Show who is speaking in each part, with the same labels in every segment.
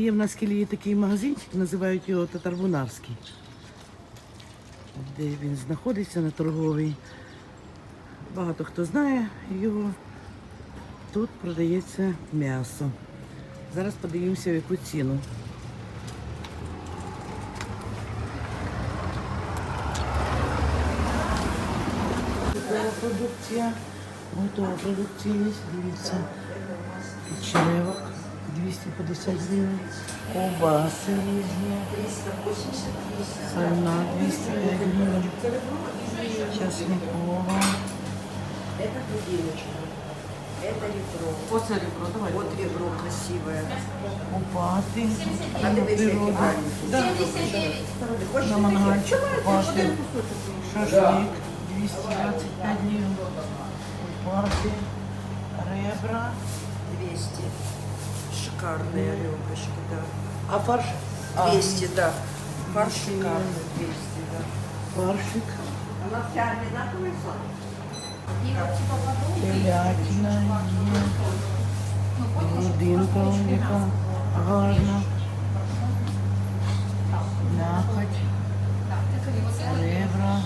Speaker 1: Є в нас Кілії такий магазинчик, називають його Татарбунарський. Де він знаходиться на торговій. Багато хто знає його. Тут продається м'ясо. Зараз подивимося, в яку ціну. Готова продукція. Готова продукція дивіться. Черевок 250 гривень. Ковбаси різні. Сальна 200 гривень. Часникова.
Speaker 2: Это грудиночка. Это ребро.
Speaker 1: Оце ребро, давай.
Speaker 2: Вот ребро красивое.
Speaker 1: Купати.
Speaker 2: А дивись, які гарні.
Speaker 1: Да.
Speaker 2: Ти хочеш
Speaker 1: На мангальчик купати. Шашлик 225 гривень. Купати. Ребра.
Speaker 2: 200. Шикарные ребрышки, да.
Speaker 1: А фарш? А,
Speaker 2: 200, да. Фарш шикарный, 200, да.
Speaker 1: Фаршик.
Speaker 2: Она вся одинаковая
Speaker 1: Телятина. Грудинка он яка гарна. Мякоть. Ребра.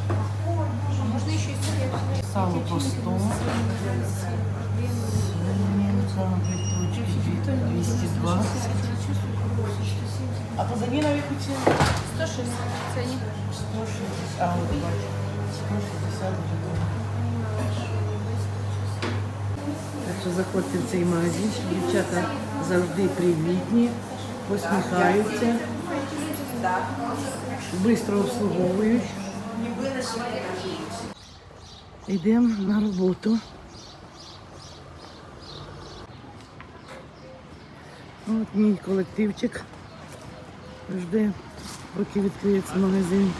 Speaker 1: Сало по 100. Свининка, биточки 220. А позаніна в яку ціну?
Speaker 3: 160 цені.
Speaker 1: 160. А, от бачу. 160 гривень. Так що заходьте в цей магазинчик, дівчата завжди привітні, посміхаються, швидко обслуговують. Йдемо на роботу. От мій колективчик Жди, поки відкриється магазин.